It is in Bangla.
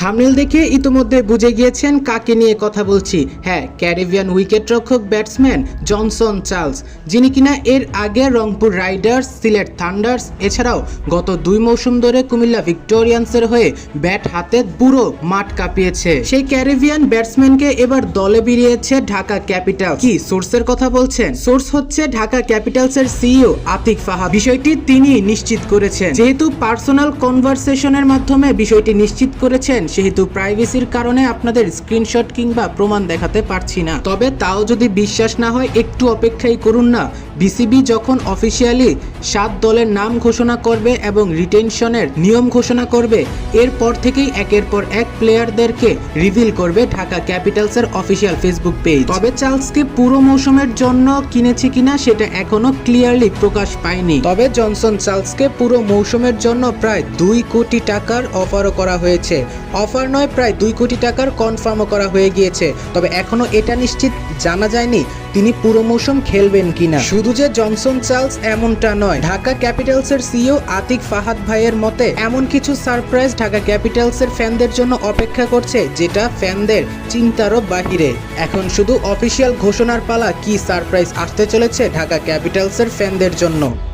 থামনেল দেখে ইতোমধ্যে বুঝে গিয়েছেন কাকে নিয়ে কথা বলছি। হ্যাঁ ক্যারিবিয়ান উইকেট রক্ষক ব্যাটসম্যান জনসন চার্লস, যিনি কিনা এর আগে রংপুর রাইডার্স, সিলেট থান্ডার্স, এছাড়াও গত দুই মৌসুম ধরে কুমিল্লা ভিক্টোরিয়ান্সের হয়ে ব্যাট হাতে পুরো মাঠ কাঁপিয়েছে। সেই ক্যারিবিয়ান ব্যাটসম্যানকে এবার দলে বেরিয়েছে ঢাকা ক্যাপিটাল কি সোর্সের কথা বলছেন? সোর্স হচ্ছে ঢাকা ক্যাপিটালসের সিইও আতিক ফাহাদ। বিষয়টি তিনি নিশ্চিত করেছেন। যেহেতু পার্সোনাল কনভারসেশনের মাধ্যমে বিষয়টি নিশ্চিত করেছেন সেহেতু প্রাইভেসির কারণে আপনাদের স্ক্রিনশট কিংবা প্রমাণ দেখাতে পারছি না। তবে তাও যদি বিশ্বাস না হয়, একটু অপেক্ষাই করুন না। বিসিবি যখন অফিসিয়ালি সাত দলের নাম ঘোষণা করবে এবং রিটেনশনের নিয়ম ঘোষণা করবে, এরপর থেকেই একের পর এক প্লেয়ারদেরকে রিভিল করবে ঢাকা ক্যাপিটালসের অফিসিয়াল ফেসবুক পেজ তবে চার্লসকে পুরো মৌসুমের জন্য কিনেছে কিনা সেটা এখনও ক্লিয়ারলি প্রকাশ পায়নি। তবে জনসন চার্লসকে পুরো মৌসুমের জন্য প্রায় দুই কোটি টাকার অফারও করা হয়েছে। অফার নয়, প্রায় দুই কোটি টাকার কনফার্মও করা হয়ে গিয়েছে। তবে এখনও এটা নিশ্চিত জানা যায়নি তিনি পুরো মৌসুম খেলবেন কিনা? শুধু যে জনসন চার্লস এমনটা নয়, ঢাকা ক্যাপিটালসের সিও আতিক ফাহাদ ভাইয়ের মতে, এমন কিছু সারপ্রাইজ ঢাকা ক্যাপিটালসের ফ্যানদের জন্য অপেক্ষা করছে, যেটা ফ্যানদের চিন্তারও বাহিরে। এখন শুধু অফিসিয়াল ঘোষণার পালা কি সারপ্রাইজ আসতে চলেছে ঢাকা ক্যাপিটালসের ফ্যানদের জন্য?